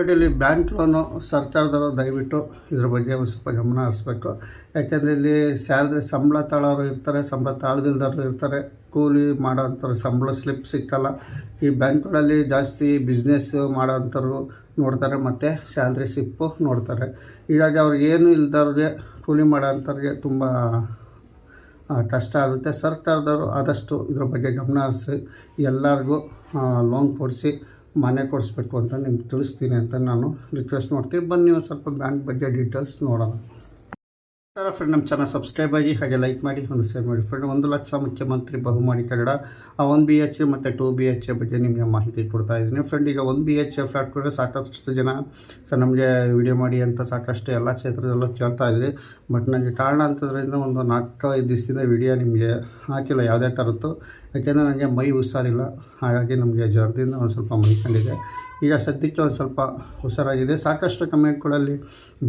ಇಲ್ಲಿ bank loan ಸರ್ಕಾರದವರು ದಯವಿಟ್ಟು ಇದ್ರ ಬಗ್ಗೆ ಸ್ವಲ್ಪ ಗಮನ ಹರಿಸ್ಬೇಕು. ಯಾಕೆಂದರೆ ಇಲ್ಲಿ ಸ್ಯಾಲ್ರಿ ಸಂಬಳ ತಾಳೋರು ಇರ್ತಾರೆ, ಸಂಬಳ ತಾಳದಿಲ್ದವ್ರು ಇರ್ತಾರೆ. ಕೂಲಿ ಮಾಡೋಂಥವ್ರು ಸಂಬಳ ಸ್ಲಿಪ್ ಸಿಕ್ಕಲ್ಲ. ಈ ಬ್ಯಾಂಕ್ಗಳಲ್ಲಿ ಜಾಸ್ತಿ ಬಿಸ್ನೆಸ್ ಮಾಡೋಂಥವ್ರು ನೋಡ್ತಾರೆ, ಮತ್ತು ಸ್ಯಾಲ್ರಿ ಸ್ಲಿಪ್ಪು ನೋಡ್ತಾರೆ. ಹೀಗಾಗಿ ಅವ್ರಿಗೆ ಏನು ಇಲ್ದವ್ರಿಗೆ ಕೂಲಿ ಮಾಡೋಂಥವ್ರಿಗೆ ತುಂಬ ಕಷ್ಟ ಆಗುತ್ತೆ. ಸರ್ಕಾರದವರು ಆದಷ್ಟು ಇದ್ರ ಬಗ್ಗೆ ಗಮನ ಹರಿಸಿ ಎಲ್ಲರಿಗೂ ಲೋನ್ ಕೊಡಿಸಿ ಮನೆ ಕೊಡಿಸ್ಬೇಕು ಅಂತ ನಿಮ್ಗೆ ತಿಳಿಸ್ತೀನಿ ಅಂತ ನಾನು ರಿಕ್ವೆಸ್ಟ್ ಮಾಡ್ತೀನಿ. ಬನ್ನಿ ನೀವು ಸ್ವಲ್ಪ ಬ್ಯಾಂಕ್ ಬಗ್ಗೆ ಡೀಟೇಲ್ಸ್ ನೋಡೋಣ. ಸರ್ ಫ್ರೆಂಡ್ ನಮ್ಮ ಚಾನಲ್ ಸಬ್ಸ್ಕ್ರೈಬ್ ಆಗಿ ಹಾಗೆ ಲೈಕ್ ಮಾಡಿ, ಒಂದು ಶೇರ್ ಮಾಡಿ. ಫ್ರೆಂಡ್ ಒಂದು ಲಕ್ಷ ಮುಖ್ಯಮಂತ್ರಿ ಬಹುಮಾನಿ ಕನ್ನಡ, ಆ ಒನ್ ಬಿ ಎಚ್ ಮತ್ತು ಟೂ ಬಿ ಎಚ್ ಎ ಬಗ್ಗೆ ನಿಮಗೆ ಮಾಹಿತಿ ಕೊಡ್ತಾ ಇದ್ದೀನಿ. ಫ್ರೆಂಡ್ ಈಗ one B H A flat ಕೂಡ ಸಾಕಷ್ಟು ಜನ, ಸರ್, ನಮಗೆ ವಿಡಿಯೋ ಮಾಡಿ ಅಂತ ಸಾಕಷ್ಟು ಎಲ್ಲ ಕ್ಷೇತ್ರದಲ್ಲೂ ಕೇಳ್ತಾ ಇದ್ರಿ. ಬಟ್ ನನಗೆ ಕಾರಣ ಅಂತದ್ರಿಂದ ಒಂದು ನಾಲ್ಕು ಐದು ದಿವಸದಿಂದ ವಿಡಿಯೋ ನಿಮಗೆ ಹಾಕಿಲ್ಲ, ಯಾವುದೇ ಥರದ್ದು ಯಾಕೆಂದರೆ ನನಗೆ ಮೈ ಹುಷಾರಿಲ್ಲ. ಹಾಗಾಗಿ ನಮಗೆ ಜ್ವರದಿಂದ ಒಂದು ಸ್ವಲ್ಪ ಮೈಕೊಂಡಿದೆ. ಈಗ ಸದ್ಯಕ್ಕೆ ಒಂದು ಸ್ವಲ್ಪ ಹುಷಾರಾಗಿದೆ. ಸಾಕಷ್ಟು ಕಮೆಂಟ್ಗಳಲ್ಲಿ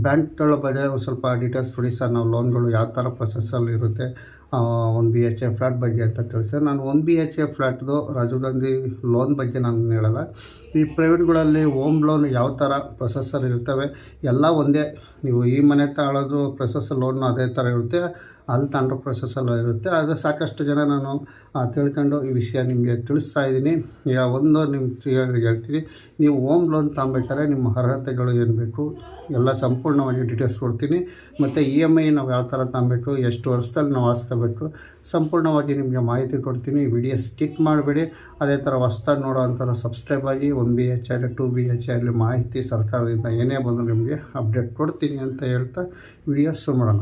ಬ್ಯಾಂಕ್ಗಳ ಬಗ್ಗೆ ಒಂದು ಸ್ವಲ್ಪ ಡೀಟೇಲ್ಸ್ ಕೊಡಿ ಸರ್. ನಾವು ಲೋನ್ಗಳು ಯಾವ ಥರ ಪ್ರೊಸೆಸ್ಸಲ್ಲಿ ಇರುತ್ತೆ ಒಂದು ಬಿ ಎಚ್ ಎ ಫ್ಲ್ಯಾಟ್ ಬಗ್ಗೆ ಅಂತ ತಿಳಿಸಿ ನಾನು ಒಂದು ಬಿ ಎಚ್ ಎ ಫ್ಲ್ಯಾಟ್ದು ರಾಜೀವ್ ಗಾಂಧಿ ಲೋನ್ ಬಗ್ಗೆ ನಾನು ಹೇಳಲ್ಲ. ಈ ಪ್ರೈವೇಟ್ಗಳಲ್ಲಿ ಹೋಮ್ ಲೋನ್ ಯಾವ ಥರ ಪ್ರೊಸೆಸರ್ ಇರ್ತವೆ, ಎಲ್ಲ ಒಂದೇ. ನೀವು ಈ ಮನೆ ತಗೊಳ್ಳೋದು ಪ್ರೊಸೆಸರ್ ಲೋನ್ ಅದೇ ಥರ ಇರುತ್ತೆ. ಅಲ್ಲಿ ತಾಂಡ್ರ ಪ್ರೊಸೆಸಲ್ಲ ಇರುತ್ತೆ. ಆದರೆ ಸಾಕಷ್ಟು ಜನ ನಾನು ತಿಳ್ಕೊಂಡು ಈ ವಿಷಯ ನಿಮಗೆ ತಿಳಿಸ್ತಾ ಇದ್ದೀನಿ. ಈಗ ಒಂದು ನಿಮ್ಮ ಹೇಳ್ತೀನಿ. ನೀವು ಹೋಮ್ ಲೋನ್ ತಗೊಬೇಕಾದ್ರೆ ನಿಮ್ಮ ಅರ್ಹತೆಗಳು ಏನು ಬೇಕು ಎಲ್ಲ ಸಂಪೂರ್ಣವಾಗಿ ಡೀಟೇಲ್ಸ್ ಕೊಡ್ತೀನಿ. ಮತ್ತು ಇ ಎಂ ಐ ನಾವು ಯಾವ ಥರ ತಗೊಬೇಕು, ಎಷ್ಟು ವರ್ಷದಲ್ಲಿ ನಾವು ಹಾಸ್ಕೋಬೇಕು ಸಂಪೂರ್ಣವಾಗಿ ನಿಮಗೆ ಮಾಹಿತಿ ಕೊಡ್ತೀನಿ. ವಿಡಿಯೋ ಸ್ಕಿಪ್ ಮಾಡಬೇಡಿ. ಅದೇ ಥರ ಹೊಸ್ದಾಗಿ ನೋಡೋ ಸಬ್ಸ್ಕ್ರೈಬ್ ಆಗಿ ಒನ್ ಬಿ ಎಚ್ ಆಗಲಿ ಟು ಬಿ ಎಚ್ ಆಗಲಿ ಮಾಹಿತಿ ಸರ್ಕಾರದಿಂದ ಏನೇ ಬಂದರೂ ನಿಮಗೆ ಅಪ್ಡೇಟ್ ಕೊಡ್ತೀನಿ ಅಂತ ಹೇಳ್ತಾ ವಿಡಿಯೋ ಶುರು ಮಾಡೋಣ.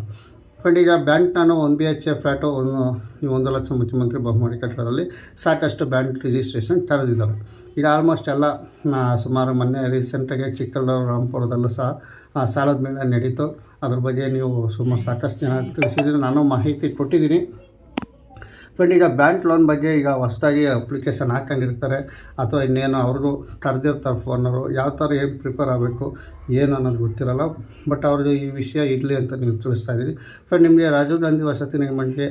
ಬಟ್ ಈಗ ಬ್ಯಾಂಕ್ ನಾನು one B H A flat ಒಂದು ಈ ಒಂದು ಲಕ್ಷ ಮುಖ್ಯಮಂತ್ರಿ ಬಹುಮಾನಿ ಕಟ್ಟಡದಲ್ಲಿ ಸಾಕಷ್ಟು ಬ್ಯಾಂಕ್ ರಿಜಿಸ್ಟ್ರೇಷನ್ ಕರೆದಿದ್ದಾರೆ ಈಗ ಆಲ್ಮೋಸ್ಟ್ ಎಲ್ಲ ಸುಮಾರು ಮೊನ್ನೆ ರೀಸೆಂಟಾಗಿ ಚಿಕ್ಕಲ್ಲೂರು ರಾಮಪುರದಲ್ಲೂ ಸಹ ಸಾಲದ ಮೇಲೆ ನಡೀತು. ಅದ್ರ ಬಗ್ಗೆ ನೀವು ಸುಮಾರು ಸಾಕಷ್ಟು ಜನ ತಿಳಿಸಿದ್ದೀನಿ ನಾನು ಮಾಹಿತಿ ಕೊಟ್ಟಿದ್ದೀನಿ. ಫ್ರೆಂಡ್ ಈಗ ಬ್ಯಾಂಕ್ ಲೋನ್ ಬಗ್ಗೆ ಈಗ ಹೊಸ್ದಾಗಿ ಅಪ್ಲಿಕೇಶನ್ ಹಾಕೊಂಡಿರ್ತಾರೆ ಅಥವಾ ಇನ್ನೇನು ಅವ್ರಿಗೂ ಕರೆದಿರ್ತಾರೆ ಫೋನರು ಯಾವ ಥರ ಏನು ಪ್ರಿಪೇರ್ ಆಗಬೇಕು, ಏನು ಅನ್ನೋದು ಗೊತ್ತಿರಲ್ಲ. ಬಟ್ ಅವ್ರದ್ದು ಈ ವಿಷಯ ಇರಲಿ ಅಂತ ನೀವು ತಿಳಿಸ್ತಾ ಇದ್ದೀರಿ ಫ್ರೆಂಡ್ ನಿಮಗೆ ರಾಜೀವ್ ಗಾಂಧಿ ವಸತಿ ನಿಗಮಕ್ಕೆ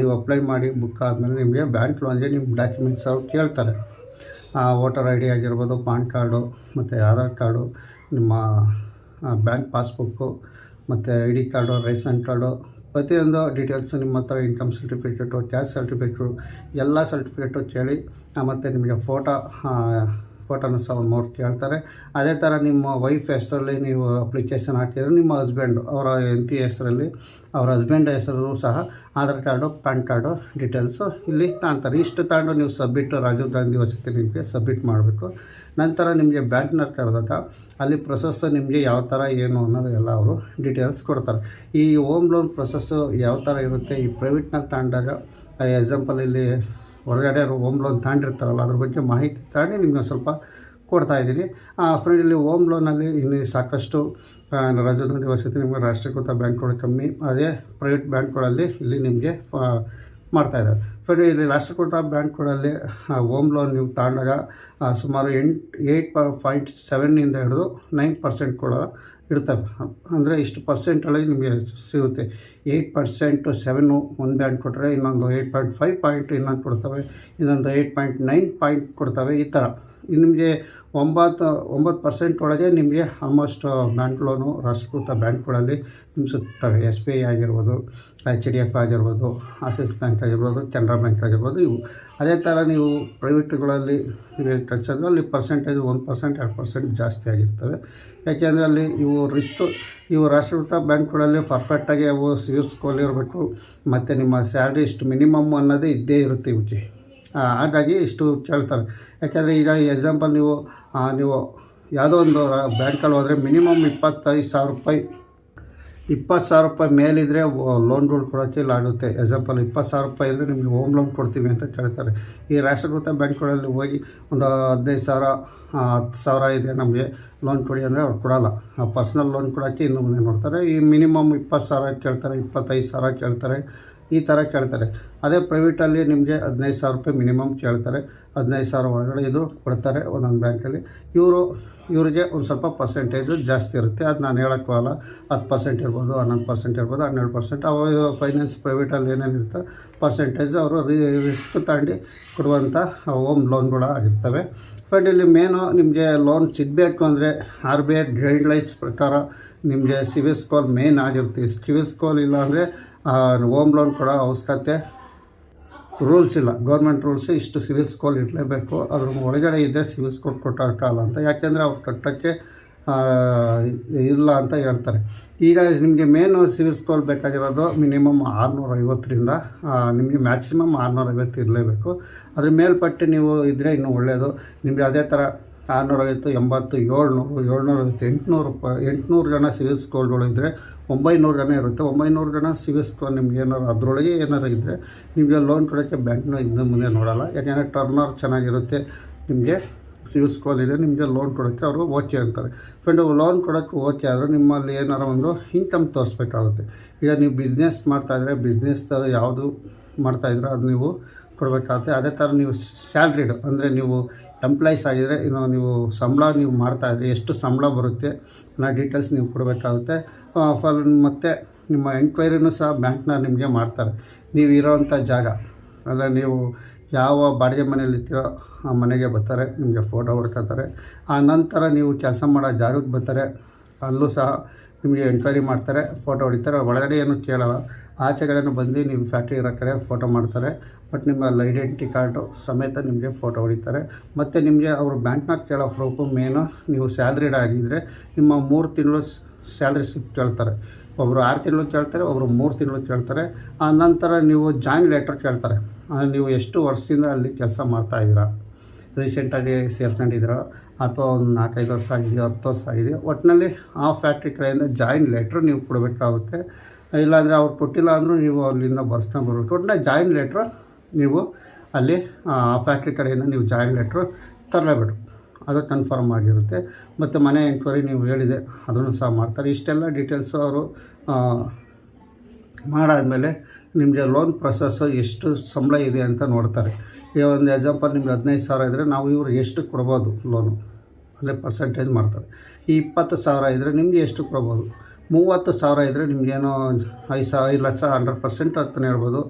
ನೀವು ಅಪ್ಲೈ ಮಾಡಿ ಬುಕ್ ಆದಮೇಲೆ ನಿಮಗೆ ಬ್ಯಾಂಕ್ ಲೋನ್ಗೆ ನಿಮ್ಮ ಡಾಕ್ಯುಮೆಂಟ್ಸ್ ಅವ್ರು ಕೇಳ್ತಾರೆ. ವೋಟರ್ ಐ ಡಿ ಆಗಿರ್ಬೋದು, ಪಾನ್ ಕಾರ್ಡು, ಮತ್ತು ಆಧಾರ್ ಕಾರ್ಡು, ನಿಮ್ಮ ಬ್ಯಾಂಕ್ ಪಾಸ್ಬುಕ್ಕು, ಮತ್ತು I D card, ration card ಪ್ರತಿಯೊಂದು ಡೀಟೇಲ್ಸು ನಿಮ್ಮ ಹತ್ರ ಇನ್ಕಮ್ ಸರ್ಟಿಫಿಕೇಟು ಕ್ಯಾಸ್ಟ್ ಸರ್ಟಿಫಿಕೇಟು ಎಲ್ಲ ಸರ್ಟಿಫಿಕೇಟು ಕೇಳಿ ಮತ್ತು ನಿಮಗೆ ಫೋಟೋ ಫೋಟೋನ ಸಹ ನೋಡಿ ಕೇಳ್ತಾರೆ. ಅದೇ ಥರ ನಿಮ್ಮ ವೈಫ್ ಹೆಸರಲ್ಲಿ ನೀವು ಅಪ್ಲಿಕೇಶನ್ ಹಾಕಿದರೆ ನಿಮ್ಮ ಹಸ್ಬೆಂಡ್ ಅವರ ಹೆಂಡತಿ ಹೆಸರಲ್ಲಿ, ಅವರ ಹಸ್ಬೆಂಡ್ ಹೆಸರು ಸಹ Aadhaar card, PAN card details ಇಲ್ಲಿ ತಾಂತಾರೆ. ಇಷ್ಟು ತಗೊಂಡು ನೀವು ಸಬ್ಮಿಟ್ ರಾಜೀವ್ ಗಾಂಧಿ ವಸತಿ ನಿಮಗೆ ಸಬ್ಮಿಟ್ ಮಾಡಬೇಕು. ನಂತರ ನಿಮಗೆ ಬ್ಯಾಂಕ್ನವ್ರು ಕರೆದಾಗ ಅಲ್ಲಿ ಪ್ರೊಸೆಸ್ ನಿಮಗೆ ಯಾವ ಥರ, ಏನು ಅನ್ನೋದು ಎಲ್ಲ ಅವರು ಡೀಟೇಲ್ಸ್ ಕೊಡ್ತಾರೆ. ಈ ಹೋಮ್ ಲೋನ್ ಪ್ರೊಸೆಸ್ಸು ಯಾವ ಥರ ಇರುತ್ತೆ, ಈ ಪ್ರೈವೇಟ್ನಲ್ಲಿ ತಗೊಂಡಾಗ ಎಕ್ಸಾಂಪಲ್ ಇಲ್ಲಿ ಹೊರಗಡೆ ಹೋಮ್ ಲೋನ್ ತಗೊಂಡಿರ್ತಾರಲ್ಲ ಅದ್ರ ಬಗ್ಗೆ ಮಾಹಿತಿ ತಗೊಂಡು ನಿಮಗೆ ಸ್ವಲ್ಪ ಕೊಡ್ತಾ ಇದ್ದೀನಿ. ಫ್ರೆಂಡ್ ಇಲ್ಲಿ ಹೋಮ್ ಲೋನಲ್ಲಿ ಇನ್ನು ಸಾಕಷ್ಟು ರಾಜಧಾನಿ ವಸತಿ ನಿಮಗೆ ರಾಷ್ಟ್ರೀಕೃತ ಬ್ಯಾಂಕ್ಗಳು ಕಮ್ಮಿ, ಅದೇ ಪ್ರೈವೇಟ್ ಬ್ಯಾಂಕ್ಗಳಲ್ಲಿ ಇಲ್ಲಿ ನಿಮಗೆ ಮಾಡ್ತಾಯಿದ್ದಾರೆ ಫ್ರೆಂಡ್ ಇಲ್ಲಿ ರಾಷ್ಟ್ರೀಕೃತ ಬ್ಯಾಂಕ್ಗಳಲ್ಲಿ ಹೋಮ್ ಲೋನ್ ನೀವು ತಗೊಂಡಾಗ ಸುಮಾರು ಎಂಟು ಏಯ್ಟ್ ಪಾಯಿಂಟ್ ಸೆವೆನ್ನಿಂದ ಹಿಡಿದು ನೈನ್ ಪರ್ಸೆಂಟ್ ಕೂಡ ಇರ್ತವೆ ಅಂದರೆ ಇಷ್ಟು ಪರ್ಸೆಂಟಲ್ಲಿ ನಿಮಗೆ ಸಿಗುತ್ತೆ. ಏಯ್ಟ್ ಪರ್ಸೆಂಟು ಸೆವೆನು ಒಂದು ಬ್ಯಾಂಡ್ ಕೊಟ್ಟರೆ ಇನ್ನೊಂದು ಏಯ್ಟ್ ಪಾಯಿಂಟ್ ಫೈವ್ ಪಾಯಿಂಟ್ ಇನ್ನೊಂದು ಕೊಡ್ತವೆ. ಇನ್ನೊಂದು ಏಯ್ಟ್ ಪಾಯಿಂಟ್ ನೈನ್ ಪಾಯಿಂಟ್ ಕೊಡ್ತವೆ ಈ ಥರ. ನಿಮಗೆ ಒಂಬತ್ತು ಒಂಬತ್ತು ಪರ್ಸೆಂಟ್ ಒಳಗೆ ನಿಮಗೆ ಆಲ್ಮೋಸ್ಟ್ ಬ್ಯಾಂಕ್ ಲೋನು, ರಾಷ್ಟ್ರೀಕೃತ ಬ್ಯಾಂಕ್ಗಳಲ್ಲಿ ನಿಮ್ಗೆ ಸಿಗ್ತವೆ. ಎಸ್ ಬಿ ಐ ಆಗಿರ್ಬೋದು ಎಚ್ ಡಿ ಎಫ್ ಆಗಿರ್ಬೋದು ಆಸಿಸ್ ಬ್ಯಾಂಕ್ ಆಗಿರ್ಬೋದು, ಕೆನರಾ ಬ್ಯಾಂಕ್ ಆಗಿರ್ಬೋದು, ಇವು. ಅದೇ ಥರ ನೀವು ಪ್ರೈವೇಟ್ಗಳಲ್ಲಿ ಕಳ್ಸಿದ್ರೆ ಅಲ್ಲಿ ಪರ್ಸೆಂಟೇಜ್ ಒಂದು ಪರ್ಸೆಂಟ್ ಎರಡು ಪರ್ಸೆಂಟ್ ಜಾಸ್ತಿ ಆಗಿರ್ತವೆ. ಯಾಕೆಂದರೆ ಅಲ್ಲಿ ಇವು ರಿಸ್ಕ್ ಇವು ರಾಷ್ಟ್ರೀಕೃತ ಬ್ಯಾಂಕ್ಗಳಲ್ಲಿ ಪರ್ಫೆಕ್ಟಾಗಿ ಅವು ಸೇರಿಸ್ಕೊಂಡಿರಬೇಕು ಮತ್ತು ನಿಮ್ಮ ಸ್ಯಾಲ್ರಿ ಇಷ್ಟು ಮಿನಿಮಮ್ ಅನ್ನೋದೇ ಇದ್ದೇ ಇರುತ್ತೆ ಆ, ಹಾಗಾಗಿ ಇಷ್ಟು ಕೇಳ್ತಾರೆ. ಯಾಕೆಂದರೆ ಈಗ ಎಕ್ಸಾಂಪಲ್ ನೀವು ನೀವು ಯಾವುದೋ ಒಂದು ಬ್ಯಾಂಕಲ್ಲಿ ಹೋದರೆ ಮಿನಿಮಮ್ ಇಪ್ಪತ್ತೈದು ಸಾವಿರ ರೂಪಾಯಿ ಇಪ್ಪತ್ತು ಸಾವಿರ ರೂಪಾಯಿ ಮೇಲಿದ್ದರೆ ಲೋನ್ಗಳು ಕೊಡೋಕ್ಕೆ ಇಲ್ಲ ಆಗುತ್ತೆ. ಎಕ್ಸಾಂಪಲ್ ಇಪ್ಪತ್ತು ಸಾವಿರ ರೂಪಾಯಿ ಇದ್ದರೆ ನಿಮಗೆ ಹೋಮ್ ಲೋನ್ ಕೊಡ್ತೀವಿ ಅಂತ ಕೇಳ್ತಾರೆ. ಈ ರಾಷ್ಟ್ರೀಕೃತ ಬ್ಯಾಂಕ್ಗಳಲ್ಲಿ ಹೋಗಿ ಒಂದು ಹದಿನೈದು ಸಾವಿರ ಹತ್ತು ಸಾವಿರ ಇದೆ ನಮಗೆ ಲೋನ್ ಕೊಡಿ ಅಂದರೆ ಅವ್ರು ಕೊಡೋಲ್ಲ. ಪರ್ಸ್ನಲ್ ಲೋನ್ ಕೊಡೋಕ್ಕೆ ಇನ್ನೂ ಮುಂದೆ ನೋಡ್ತಾರೆ. ಈ ಮಿನಿಮಮ್ ಇಪ್ಪತ್ತು ಸಾವಿರ ಕೇಳ್ತಾರೆ, ಇಪ್ಪತ್ತೈದು ಸಾವಿರ ಕೇಳ್ತಾರೆ. ಈ ಥರ ಕೇಳ್ತಾರೆ. ಅದೇ ಪ್ರೈವೇಟಲ್ಲಿ ನಿಮಗೆ ಹದಿನೈದು ಸಾವಿರ ರೂಪಾಯಿ ಮಿನಿಮಮ್ ಕೇಳ್ತಾರೆ. ಹದಿನೈದು ಸಾವಿರ ಒಳಗಡೆ ಇದು ಕೊಡ್ತಾರೆ ಒಂದೊಂದು ಬ್ಯಾಂಕಲ್ಲಿ ಇವರು, ಇವರಿಗೆ ಒಂದು ಸ್ವಲ್ಪ ಪರ್ಸೆಂಟೇಜು ಜಾಸ್ತಿ ಇರುತ್ತೆ. ಅದು ನಾನು ಹೇಳೋಕ್ಕಲ್ಲ ಹತ್ತು ಪರ್ಸೆಂಟ್ ಇರ್ಬೋದು, ಹನ್ನೊಂದು ಪರ್ಸೆಂಟ್ ಇರ್ಬೋದು, ಹನ್ನೆರಡು ಪರ್ಸೆಂಟ್ ಅವ ಫೈನಾನ್ಸ್ ಪ್ರೈವೇಟಲ್ಲಿ ಏನೇನು ಇರುತ್ತೆ ಪರ್ಸೆಂಟೇಜು ಅವರು ರಿಸ್ಕ್ ತಾಂಡಿ ಕೊಡುವಂಥ ಹೋಮ್ ಲೋನ್ಗಳು ಆಗಿರ್ತವೆ. ಬಟ್ ಇಲ್ಲಿ ಮೇನು ನಿಮಗೆ ಲೋನ್ ಸಿಗಬೇಕು ಅಂದರೆ ಆರ್ ಬಿ ಐ ಗೈಡ್ಲೈನ್ಸ್ ಪ್ರಕಾರ ನಿಮಗೆ ಸಿವಿಲ್ ಸ್ಕೋರ್ ಮೇನ್ ಆಗಿರುತ್ತೆ. ಸಿವಿಲ್ ಸ್ಕೋರ್ ಇಲ್ಲ ಅಂದರೆ ಹೋಮ್ ಲೋನ್ ಕೊಡೋ ಅವಶ್ಯಕತೆ ರೂಲ್ಸ್ ಇಲ್ಲ. ಗೌರ್ಮೆಂಟ್ ರೂಲ್ಸ್ ಇಷ್ಟು ಸಿವಿಲ್ ಸ್ಕೋರ್ ಇರಲೇಬೇಕು. ಅದ್ರ ಒಳಗಡೆ ಇದೆ ಸಿವಿಲ್ ಸ್ಕೋರ್ ಕೊಟ್ಟೋಕ್ಕಲ್ಲ ಅಂತ. ಯಾಕೆಂದರೆ ಅವ್ರು ಕಟ್ಟೋಕ್ಕೆ ಇಲ್ಲ ಅಂತ ಹೇಳ್ತಾರೆ. ಈಗ ನಿಮಗೆ ಮೇನು ಸಿವಿಲ್ ಸ್ಕೋರ್ ಬೇಕಾಗಿರೋದು ಮಿನಿಮಮ್ ಆರುನೂರ ಐವತ್ತರಿಂದ ನಿಮಗೆ ಮ್ಯಾಕ್ಸಿಮಮ್ ಆರುನೂರ ಐವತ್ತು ಇರಲೇಬೇಕು. ಅದ್ರ ಮೇಲ್ಪಟ್ಟು ನೀವು ಇದ್ದರೆ ಇನ್ನೂ ಒಳ್ಳೆಯದು ನಿಮಗೆ ಅದೇ ಥರ ಆರುನೂರೈವತ್ತು ಎಂಬತ್ತು, ಏಳ್ನೂರು, ಏಳ್ನೂರೈವತ್ತು, ಎಂಟುನೂರು ರೂಪಾಯಿ ಎಂಟುನೂರು ಜನ ಸ್ಕೋರ್ಗಳು ಇದ್ದರೆ ಒಂಬೈನೂರು ಜನ ಇರುತ್ತೆ. ಒಂಬೈನೂರು ಜನ ಸಿವಿಲ್ ಸ್ಕೋರ್ ನಿಮ್ಗೆ ಏನಾರು ಅದರೊಳಗೆ ಏನಾರು ಇದ್ದರೆ ನಿಮಗೆ ಲೋನ್ ಕೊಡೋಕ್ಕೆ ಬ್ಯಾಂಕ್ನ ಹಿಂದೆ ಮುಂದೆ ನೋಡೋಲ್ಲ. ಯಾಕೆಂದರೆ ಟರ್ನರ್ ಚೆನ್ನಾಗಿರುತ್ತೆ. ನಿಮಗೆ ಸಿವಿಲ್ ಸ್ಕೋರ್ ಇದೆ, ನಿಮಗೆ ಲೋನ್ ಕೊಡೋಕ್ಕೆ ಅವರು ಓಕೆ ಅಂತಾರೆ. ಫ್ರೆಂಡ್ ಲೋನ್ ಕೊಡೋಕ್ಕೆ ಓಕೆ ಆದರೆ ನಿಮ್ಮಲ್ಲಿ ಏನಾರು ಒಂದು ಇನ್ಕಮ್ ತೋರಿಸ್ಬೇಕಾಗುತ್ತೆ. ಈಗ ನೀವು ಬಿಸ್ನೆಸ್ ಮಾಡ್ತಾಯಿದ್ರೆ ಬಿಸ್ನೆಸ್ ಯಾವುದು ಮಾಡ್ತಾಯಿದ್ರೆ ಅದು ನೀವು ಕೊಡಬೇಕಾಗುತ್ತೆ. ಅದೇ ಥರ ನೀವು ಸ್ಯಾಲ್ರಿಡು ಅಂದರೆ ನೀವು ಎಂಪ್ಲಾಯೀಸ್ ಆಗಿದ್ದರೆ ಇನ್ನು ನೀವು ಸಂಬಳ ನೀವು ಮಾಡ್ತಾಯಿದ್ರೆ ಎಷ್ಟು ಸಂಬಳ ಬರುತ್ತೆ, ಅನ್ನೋ ಡೀಟೇಲ್ಸ್ ನೀವು ಕೊಡಬೇಕಾಗುತ್ತೆ. ಫಲ್ ಮತ್ತು ನಿಮ್ಮ ಎಂಕ್ವೈರಿನೂ ಸಹ ಬ್ಯಾಂಕ್ನ ನಿಮಗೆ ಮಾಡ್ತಾರೆ. ನೀವು ಇರೋವಂಥ ಜಾಗ, ಅಂದರೆ ನೀವು ಯಾವ ಬಾಡಿಗೆ ಮನೆಯಲ್ಲಿ ಇರ್ತೀರೋ ಆ ಮನೆಗೆ ಬರ್ತಾರೆ, ನಿಮಗೆ ಫೋಟೋ ಹೊಡ್ಕೊತಾರೆ ಆ ನಂತರ ನೀವು ಕೆಲಸ ಮಾಡೋ ಜಾಗಕ್ಕೆ ಬರ್ತಾರೆ, ಅಲ್ಲೂ ಸಹ ನಿಮಗೆ ಎಂಕ್ವೈರಿ ಮಾಡ್ತಾರೆ ಫೋಟೋ ಹೊಡಿತಾರೆ. ಒಳಗಡೆ ಏನು ಕೇಳಲ್ಲ. ಆಚೆಗಡೆನೂ ಬಂದು ನಿಮ್ಮ ಫ್ಯಾಕ್ಟ್ರಿ ಇರೋ ಕಡೆ ಫೋಟೋ ಮಾಡ್ತಾರೆ ಬಟ್ ನಿಮ್ಮ ಐಡೆಂಟಿ ಕಾರ್ಡು ಸಮೇತ ನಿಮಗೆ ಫೋಟೋ ಹೊಡಿತಾರೆ. ಮತ್ತು ನಿಮಗೆ ಅವರು ಬ್ಯಾಂಕ್ನಾಗ ಕೇಳೋ ಪ್ರೂಫು ಮೇನು ನೀವು ಸ್ಯಾಲ್ರಿಡ್ ಆಗಿದ್ದರೆ ನಿಮ್ಮ ಮೂರು ತಿಂಗಳು ಸ್ಯಾಲ್ರಿ ಸ್ಲಿಪ್ ಕೇಳ್ತಾರೆ. ಒಬ್ಬರು ಆರು ತಿಂಗಳು ಕೇಳ್ತಾರೆ ಒಬ್ಬರು ಮೂರು ತಿಂಗಳು ಕೇಳ್ತಾರೆ. ಆ ನಂತರ ನೀವು ಜಾಯಿನ್ ಲೆಟರ್ ಕೇಳ್ತಾರೆ. ನೀವು ಎಷ್ಟು ವರ್ಷದಿಂದ ಅಲ್ಲಿ ಕೆಲಸ ಮಾಡ್ತಾಯಿದ್ದೀರಾ ರೀಸೆಂಟಾಗಿ ಸೇರ್ಕೊಂಡಿದ್ದೀರೋ ಅಥವಾ ಒಂದು ನಾಲ್ಕೈದು ವರ್ಷ ಆಗಿದೆಯೋ? ಹತ್ತು ವರ್ಷ ಆಗಿದೆಯೋ? ಒಟ್ಟಿನಲ್ಲಿ ಆ ಫ್ಯಾಕ್ಟ್ರಿ ಕಡೆಯಿಂದ ಜಾಯಿನ್ ಲೆಟ್ರ್ ನೀವು ಕೊಡಬೇಕಾಗುತ್ತೆ. ಇಲ್ಲಾಂದರೆ ಅವ್ರು ಕೊಟ್ಟಿಲ್ಲ ಅಂದರೂ ನೀವು ಅಲ್ಲಿಂದ ಬರ್ಸ್ಕೊಂಡು ಬರ್ಬೇಕು ಜಾಯಿನ್ ಲೆಟ್ರ್ ನೀವು ಅಲ್ಲಿ ಫ್ಯಾಕ್ಟ್ರಿ ಕಡೆಯಿಂದ ನೀವು ಜಾಯಿನ್ ಲೆಟ್ರ್ ತರಲೇಬೇಕು. ಅದು ಕನ್ಫರ್ಮ್ ಆಗಿರುತ್ತೆ. ಮತ್ತು ಮನೆ ಎಂಕ್ವೈರಿ ನೀವು ಹೇಳಿದೆ, ಅದನ್ನು ಸಹ ಮಾಡ್ತಾರೆ. ಇಷ್ಟೆಲ್ಲ ಡೀಟೇಲ್ಸು ಅವರು ಮಾಡಾದಮೇಲೆ ನಿಮಗೆ ಲೋನ್ ಪ್ರೊಸೆಸ್ಸು ಎಷ್ಟು ಸಂಬಳ ಇದೆ ಅಂತ ನೋಡ್ತಾರೆ. ಈಗ ಒಂದು ಎಕ್ಸಾಂಪಲ್ ನಿಮ್ಗೆ ಹದಿನೈದು ಸಾವಿರ ಇದ್ದರೆ ನಾವು ಇವರು ಎಷ್ಟು ಕೊಡ್ಬೋದು ಲೋನು ಅಂದರೆ ಪರ್ಸೆಂಟೇಜ್ ಮಾಡ್ತಾರೆ. ಈ ಇಪ್ಪತ್ತು ಸಾವಿರ ಇದ್ದರೆ ನಿಮಗೆ ಎಷ್ಟು ಕೊಡ್ಬೋದು? ಮೂವತ್ತು ಸಾವಿರ ಇದ್ದರೆ ನಿಮಗೇನೋ ಐದು ಸಾವಿರ ಐದು ಲಕ್ಷ ಹಂಡ್ರೆಡ್ ಪರ್ಸೆಂಟ್ ಅಂತಲೇ ಹೇಳ್ಬೋದು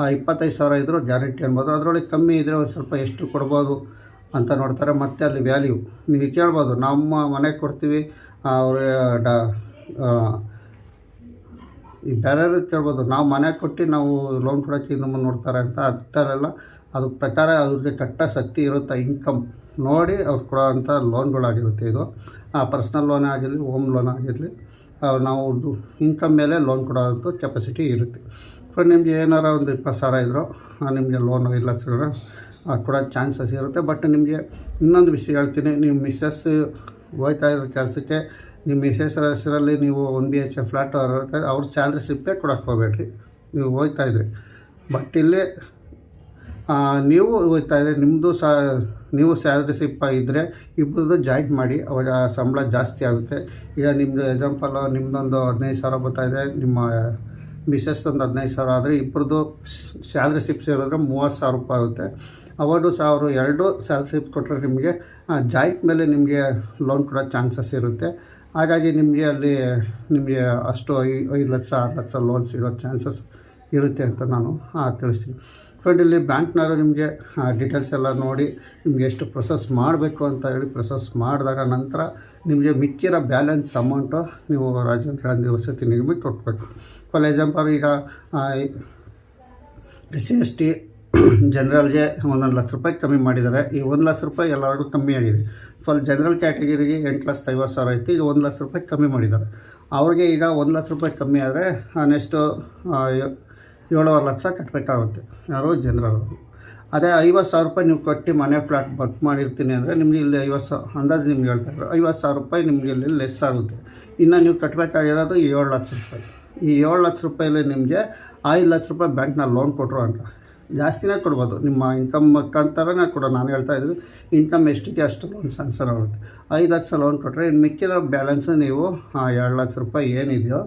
ಆ ಇಪ್ಪತ್ತೈದು ಸಾವಿರ ಇದ್ದರೂ ಗ್ಯಾರಂಟಿ ಅನ್ಬೋದು. ಅದರೊಳಗೆ ಕಮ್ಮಿ ಇದ್ದರೆ ಒಂದು ಸ್ವಲ್ಪ ಎಷ್ಟು ಕೊಡ್ಬೋದು ಅಂತ ನೋಡ್ತಾರೆ. ಮತ್ತು ಅಲ್ಲಿ ವ್ಯಾಲ್ಯೂ ನೀವು ಕೇಳ್ಬೋದು. ನಮ್ಮ ಮನೆಗೆ ಕೊಡ್ತೀವಿ. ಅವ್ರ, ಡ ಈ ಬೇರೆಯವ್ರಿಗೆ ಕೇಳ್ಬೋದು. ನಾವು ಮನೆ ಕೊಟ್ಟು ನಾವು ಲೋನ್ ಕೊಡೋಕ್ಕೆ ನಮ್ಮ ನೋಡ್ತಾರೆ ಅಂತ ಎಲ್ಲ. ಅದ್ರ ಪ್ರಕಾರ ಅವ್ರಿಗೆ ಕಟ್ಟ ಶಕ್ತಿ ಇರುತ್ತೆ, ಇನ್ಕಮ್ ನೋಡಿ ಅವ್ರು ಕೊಡೋ ಅಂಥ ಲೋನ್ಗಳಾಗಿರುತ್ತೆ ಇದು. ಆ ಪರ್ಸ್ನಲ್ ಲೋನೇ ಆಗಿರಲಿ, ಹೋಮ್ ಲೋನ್ ಆಗಿರಲಿ. ನಾವು ಇನ್ಕಮ್ ಮೇಲೆ ಲೋನ್ ಕೊಡೋವಂಥ ಕೆಪಾಸಿಟಿ ಇರುತ್ತೆ. ಫ್ರೆಂಡ್ ನಿಮಗೆ ಏನಾರ ಒಂದು ಇಪ್ಪತ್ತು ಸಾವಿರ ಇದ್ದರೂ ನಿಮಗೆ ಲೋನು ಇಲ್ಲ ಸರ್ ಕೊಡೋ ಚಾನ್ಸಸ್ ಇರುತ್ತೆ. ಬಟ್ ನಿಮಗೆ ಇನ್ನೊಂದು ವಿಷಯ ಹೇಳ್ತೀನಿ. ನೀವು ಮಿಸ್ಸಸ್ ಹೋಯ್ತಾ ಇರೋ ಕೆಲಸಕ್ಕೆ, ನಿಮ್ಮ ಮಿಸ್ಸಸ್ ಹೆಸರಲ್ಲಿ ನೀವು one B H A flat ಅವ್ರ ಸ್ಯಾಲ್ರಿ ಸ್ಲಿಪ್ಪೇ ಕೊಡೋಕ್ಕೆ ಹೋಗ್ಬೇಡ್ರಿ. ನೀವು ಹೋಯ್ತಾ ಇದ್ರಿ. ಬಟ್ ಇಲ್ಲಿ ನೀವು ಹೋಗ್ತಾ ಇದ್ರೆ ನಿಮ್ಮದು ಸಹ ನೀವು ಸ್ಯಾಲ್ರಿ ಸಿಪ್ಪ ಇದ್ದರೆ ಇಬ್ಬರದ್ದು ಜಾಯಿಂಟ್ ಮಾಡಿ ಅವಾಗ ಸಂಬಳ ಜಾಸ್ತಿ ಆಗುತ್ತೆ. ಈಗ ನಿಮ್ಮದು ಎಕ್ಸಾಂಪಲ್ ನಿಮ್ಮದೊಂದು ಹದಿನೈದು ಸಾವಿರ ಬರ್ತಾ ಇದೆ, ನಿಮ್ಮ ಮಿಸ್ಸಸ್ ಒಂದು ಹದಿನೈದು ಸಾವಿರ ಆದರೆ ಇಬ್ಬರದ್ದು ಸ್ಯಾಲ್ರಿ ಸಿಪ್ ಸೇರಿದ್ರೆ ಮೂವತ್ತು ಸಾವಿರ ರೂಪಾಯಿ ಆಗುತ್ತೆ. ಅವಾಗೂ ಸಹ ಎರಡು ಸ್ಯಾಲ್ರಿ ಸ್ಲಿಪ್ ಕೊಟ್ಟರೆ ನಿಮಗೆ ಜಾಯಿಂಟ್ ಮೇಲೆ ನಿಮಗೆ ಲೋನ್ ಕೊಡೋ ಚಾನ್ಸಸ್ ಇರುತ್ತೆ. ಹಾಗಾಗಿ ನಿಮಗೆ ಅಲ್ಲಿ, ನಿಮಗೆ ಅಷ್ಟು ಐ, ಐದು ಲಕ್ಷ, ಆರು ಲಕ್ಷ ಲೋನ್ ಸಿಗೋ ಚಾನ್ಸಸ್ ಇರುತ್ತೆ ಅಂತ ನಾನು ತಿಳಿಸ್ತೀನಿ. ಫ್ರೆಂಡ್ ಇಲ್ಲಿ ಬ್ಯಾಂಕ್ನವರು ನಿಮಗೆ ಡೀಟೇಲ್ಸ್ ಎಲ್ಲ ನೋಡಿ ನಿಮಗೆ ಎಷ್ಟು ಪ್ರೊಸೆಸ್ ಮಾಡಬೇಕು ಅಂತ ಹೇಳಿ ಪ್ರೊಸೆಸ್ ಮಾಡಿದಾಗ ನಂತರ ನಿಮಗೆ ಮಿಕ್ಕಿರೋ ಬ್ಯಾಲೆನ್ಸ್ ಅಮೌಂಟು ನೀವು ರಾಜೀವ್ ಗಾಂಧಿ ವಸತಿ ನಿಗಮಕ್ಕೆ ಕೊಟ್ಬೇಕು. ಫಾರ್ ಎಕ್ಸಾಂಪಲ್ ಈಗ ಎಸ್ ಸಿ ಎಸ್ ಟಿ ಜನರಲ್ಗೆ ಒಂದೊಂದು ಲಕ್ಷ ರೂಪಾಯಿ ಕಮ್ಮಿ ಮಾಡಿದ್ದಾರೆ. ಈ ಒಂದು ಲಕ್ಷ ರೂಪಾಯಿ ಎಲ್ಲರಿಗೂ ಕಮ್ಮಿ ಆಗಿದೆ. ಫಾರ್ ಜನರಲ್ ಕ್ಯಾಟಗರಿಗೆ ಎಂಟು ಲಕ್ಷದ ಐವತ್ತು ಸಾವಿರ ಇತ್ತು ಈಗ ಒಂದು ಲಕ್ಷ ರೂಪಾಯಿ ಕಮ್ಮಿ ಮಾಡಿದ್ದಾರೆ. ಅವ್ರಿಗೆ ಈಗ ಒಂದು ಲಕ್ಷ ರೂಪಾಯಿ ಕಮ್ಮಿ ಆದರೆ ನೆಕ್ಸ್ಟು ಏಳುವರೆ ಲಕ್ಷ ಕಟ್ಟಬೇಕಾಗುತ್ತೆ ಯಾರು ಜನರಲ್ ಅದೇ ಐವತ್ತು ಸಾವಿರ ರೂಪಾಯಿ ನೀವು ಕಟ್ಟಿ ಮನೆ ಫ್ಲ್ಯಾಟ್ ಬುಕ್ ಮಾಡಿರ್ತೀನಿ ಅಂದರೆ ನಿಮಗೆ ಇಲ್ಲಿ ಐವತ್ತು ಸಾವಿರ ಅಂದಾಜು ನಿಮ್ಗೆ ಹೇಳ್ತಾ ಇದ್ದಾರೆ ಐವತ್ತು ಸಾವಿರ ರೂಪಾಯಿ ನಿಮಗೆ ಇಲ್ಲಿ ಲೆಸ್ ಆಗುತ್ತೆ. ಇನ್ನು ನೀವು ಕಟ್ಟಬೇಕಾಗಿರೋದು ಏಳು ಲಕ್ಷ ರೂಪಾಯಿ. ಈ ಏಳು ಲಕ್ಷ ರೂಪಾಯಲ್ಲಿ ನಿಮಗೆ ಐದು ಲಕ್ಷ ರೂಪಾಯಿ ಬ್ಯಾಂಕ್ನ ಲೋನ್ ಕೊಟ್ಟರು ಅಂತ. ಜಾಸ್ತಿನೇ ಕೊಡ್ಬೋದು. ನಿಮ್ಮ ಇನ್ಕಮ್ ಮುಖಾಂತರನೇ ಕೂಡ. ನಾನು ಹೇಳ್ತಾ ಇದ್ದೀನಿ ಇನ್ಕಮ್ ಎಷ್ಟಿದೆ ಅಷ್ಟು ಲೋನ್ ಸ್ಯಾನ್ಸರ್ ಆಗುತ್ತೆ. ಐದು ಲಕ್ಷ ಲೋನ್ ಕೊಟ್ಟರೆ ಇನ್ನು ಮಿಕ್ಕಿರೋ ಬ್ಯಾಲೆನ್ಸ್ ನೀವು ಎರಡು ಲಕ್ಷ ರೂಪಾಯಿ ಏನಿದೆಯೋ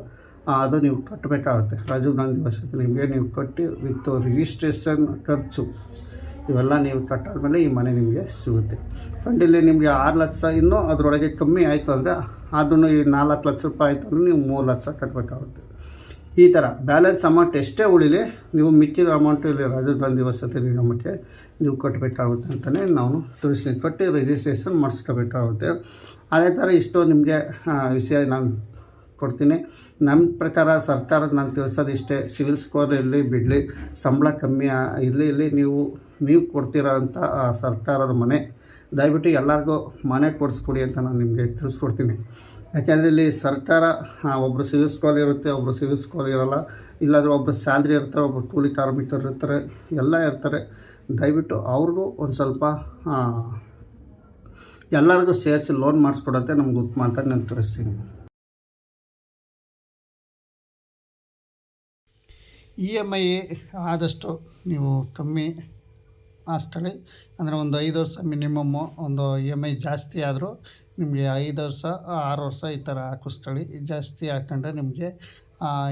ಅದು ನೀವು ಕಟ್ಟಬೇಕಾಗುತ್ತೆ. ರಾಜೀವ್ ಗಾಂಧಿ ವಸತಿ ನಿಮಗೆ ನೀವು ಕಟ್ಟಿ ವಿತ್ ರಿಜಿಸ್ಟ್ರೇಷನ್ ಖರ್ಚು, ಇವೆಲ್ಲ ನೀವು ಕಟ್ಟಾದ್ಮೇಲೆ ಈ ಮನೆ ನಿಮಗೆ ಸಿಗುತ್ತೆ. ಫ್ರೆಂಡ್ ಇಲ್ಲಿ ನಿಮಗೆ ಆರು ಲಕ್ಷ ಇನ್ನೂ ಅದರೊಳಗೆ ಕಮ್ಮಿ ಆಯಿತು ಅಂದರೆ ಅದನ್ನು ಈ ನಾಲ್ಕು ಲಕ್ಷ ರೂಪಾಯಿ ಆಯಿತು ಅಂದರೆ ನೀವು ಮೂರು ಲಕ್ಷ ಕಟ್ಟಬೇಕಾಗುತ್ತೆ ಈ ಥರ ಬ್ಯಾಲೆನ್ಸ್ ಅಮೌಂಟ್ ಎಷ್ಟೇ ಉಳಿಲಿ ನೀವು ಮಿಕ್ಕಿದ ಅಮೌಂಟು ಇಲ್ಲಿ ರಾಜೀವ್ ಗಾಂಧಿ ವಸತಿ ನಿಗಮಕ್ಕೆ ನೀವು ಕಟ್ಟಬೇಕಾಗುತ್ತೆ ಅಂತಲೇ ನಾವು ತಿಳಿಸ್ತೀನಿ ಕಟ್ಟಿ ರಿಜಿಸ್ಟ್ರೇಷನ್ ಮಾಡಿಸ್ಕೋಬೇಕಾಗುತ್ತೆ. ಅದೇ ಥರ ಇಷ್ಟು ನಿಮಗೆ ವಿಷಯ ನಾನು ಕೊಡ್ತೀನಿ. ನಮ್ಮ ಪ್ರಕಾರ ಸರ್ಕಾರ ನಾನು ತಿಳಿಸೋದು ಇಷ್ಟೇ. ಸಿವಿಲ್ ಸ್ಕೋರ್ ಇರಲಿ ಬಿಡಲಿ, ಸಂಬಳ ಕಮ್ಮಿ ಇರಲಿ ಇಲ್ಲಿ ನೀವು ನೀವು ಕೊಡ್ತಿರೋ ಅಂತ ಸರ್ಕಾರದ ಮನೆ. ದಯವಿಟ್ಟು ಎಲ್ಲರಿಗೂ ಮನೆ ಕೊಡಿಸ್ಕೊಡಿ ಅಂತ ನಾನು ನಿಮಗೆ ತಿಳಿಸ್ಕೊಡ್ತೀನಿ. ಯಾಕೆಂದರೆ ಇಲ್ಲಿ ಸರ್ಕಾರ ಒಬ್ಬರು ಸಿವಿಲ್ ಸ್ಕೋರ್ ಇರುತ್ತೆ ಒಬ್ಬರು ಸಿವಿಲ್ ಸ್ಕೋರ್ ಇರೋಲ್ಲ. ಇಲ್ಲಾಂದರೆ ಒಬ್ಬರು ಸ್ಯಾಲ್ರಿ ಇರ್ತಾರೆ ಒಬ್ಬರು ಕೂಲಿ ಕಾರ್ಮಿಕರು ಇರ್ತಾರೆ, ಎಲ್ಲ ಇರ್ತಾರೆ. ದಯವಿಟ್ಟು ಅವ್ರಿಗೂ ಒಂದು ಸ್ವಲ್ಪ ಎಲ್ಲರಿಗೂ ಸೇರಿಸಿ ಲೋನ್ ಮಾಡಿಸ್ಕೊಡತ್ತೆ, ನಮ್ಗೆ ಉತ್ತಮ ಅಂತ ನಾನು ತಿಳಿಸ್ತೀನಿ. ಇ ಎಂ ಐ ಆದಷ್ಟು ನೀವು ಕಮ್ಮಿ ಹಾಕ್ಸ್ಕೊಳ್ಳಿ ಅಂದರೆ ಒಂದು ಐದು ವರ್ಷ ಮಿನಿಮಮ್ಮು ಒಂದು ಇ ಎಂ ಐ ಜಾಸ್ತಿ ಆದರೂ ನಿಮಗೆ ಐದು ವರ್ಷ, ಆರು ವರ್ಷ ಈ ಥರ ಹಾಕಿಸ್ಕೊಳ್ಳಿ. ಜಾಸ್ತಿ ಹಾಕೊಂಡ್ರೆ ನಿಮಗೆ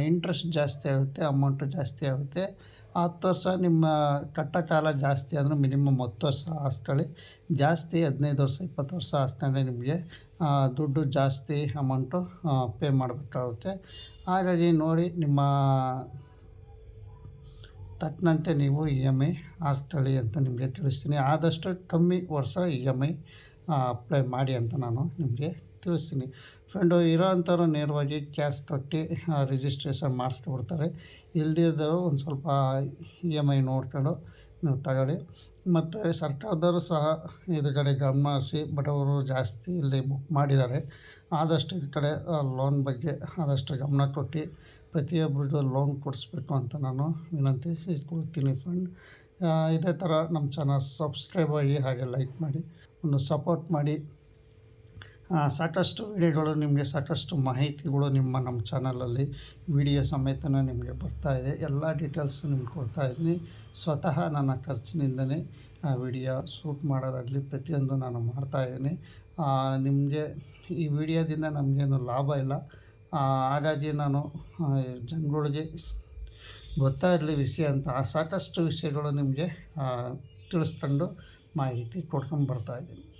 ಇಂಟ್ರೆಸ್ಟ್ ಜಾಸ್ತಿ ಆಗುತ್ತೆ ಅಮೌಂಟು ಜಾಸ್ತಿ ಆಗುತ್ತೆ. ಹತ್ತು ವರ್ಷ ನಿಮ್ಮ ಕಟ್ಟೋ ಕಾಲ ಜಾಸ್ತಿ ಆದರೂ ಮಿನಿಮಮ್ ಹತ್ತು ವರ್ಷ ಹಾಕ್ಸ್ಕೊಳ್ಳಿ. ಜಾಸ್ತಿ ಹದಿನೈದು ವರ್ಷ, ಇಪ್ಪತ್ತು ವರ್ಷ ಹಾಸ್ಕೊಂಡ್ರೆ ನಿಮಗೆ ದುಡ್ಡು ಜಾಸ್ತಿ ಅಮೌಂಟು ಪೇ ಮಾಡಬೇಕಾಗುತ್ತೆ. ಹಾಗಾಗಿ ನೋಡಿ ನಿಮ್ಮ ತಕ್ಕಂತೆ ನೀವು ಇ ಎಂ ಐ ಹಾಕ್ಕೊಳ್ಳಿ ಅಂತ ನಿಮಗೆ ತಿಳಿಸ್ತೀನಿ. ಆದಷ್ಟು ಕಮ್ಮಿ ವರ್ಷ ಇ ಎಂ ಐ ಅಪ್ಲೈ ಮಾಡಿ ಅಂತ ನಾನು ನಿಮಗೆ ತಿಳಿಸ್ತೀನಿ. ಫ್ರೆಂಡು ಇರೋವಂಥವ್ರು ನೇರವಾಗಿ ಕ್ಯಾಶ್ ಕಟ್ಟಿ ರಿಜಿಸ್ಟ್ರೇಷನ್ ಮಾಡಿಸ್ಕೊಬಿಡ್ತಾರೆ ಇಲ್ದಿದ್ದವರು ಒಂದು ಸ್ವಲ್ಪ ಇ ಎಂ ಐ ನೋಡ್ಕೊಂಡು ನೀವು ತಗೊಳ್ಳಿ. ಮತ್ತು ಸರ್ಕಾರದವರು ಸಹ ಇದ್ರ ಕಡೆ ಗಮನ ಹರಿಸಿ ಅವರು ಜಾಸ್ತಿ ಇಲ್ಲಿ ಬುಕ್ ಮಾಡಿದ್ದಾರೆ. ಆದಷ್ಟು ಈ ಕಡೆ ಲೋನ್ ಬಗ್ಗೆ ಆದಷ್ಟು ಗಮನ ಕೊಟ್ಟು ಪ್ರತಿಯೊಬ್ಬರಿಗೂ ಲೋನ್ ಕೊಡಿಸ್ಬೇಕು ಅಂತ ನಾನು ವಿನಂತಿಸಿಕೊಳ್ತೀನಿ ಫ್ರೆಂಡ್ ಇದೇ ಥರ ನಮ್ಮ ಚಾನಲ್ ಸಬ್ಸ್ಕ್ರೈಬ್ ಆಗಿ ಹಾಗೆ ಲೈಕ್ ಮಾಡಿ, ಒಂದು ಸಪೋರ್ಟ್ ಮಾಡಿ. ಸಾಕಷ್ಟು ವಿಡಿಯೋಗಳು ನಿಮಗೆ, ಸಾಕಷ್ಟು ಮಾಹಿತಿಗಳು ನಿಮ್ಮ ನಮ್ಮ ಚಾನಲಲ್ಲಿ ವಿಡಿಯೋ ಸಮೇತನೇ ನಿಮಗೆ ಬರ್ತಾ ಇದೆ. ಎಲ್ಲ ಡೀಟೇಲ್ಸ್ ನಿಮ್ಗೆ ಕೊಡ್ತಾ ಇದ್ದೀನಿ. ಸ್ವತಃ ನನ್ನ ಖರ್ಚಿನಿಂದನೇ ಆ ವಿಡಿಯೋ ಶೂಟ್ ಮಾಡೋದಾಗಲಿ ಪ್ರತಿಯೊಂದು ನಾನು ಮಾಡ್ತಾಯಿದ್ದೀನಿ ನಿಮಗೆ ಈ ವಿಡಿಯೋದಿಂದ ನಮಗೇನು ಲಾಭ ಇಲ್ಲ. ಹಾಗಾಗಿ ನಾನು ಜನಗಳಿಗೆ ಗೊತ್ತಾ ಇರಲಿ ವಿಷಯ ಅಂತ ಸಾಕಷ್ಟು ವಿಷಯಗಳು ನಿಮಗೆ ತಿಳಿಸ್ಕೊಂಡು ಮಾಹಿತಿ ಕೊಡ್ಕೊಂಡು ಬರ್ತಾಯಿದ್ದೀನಿ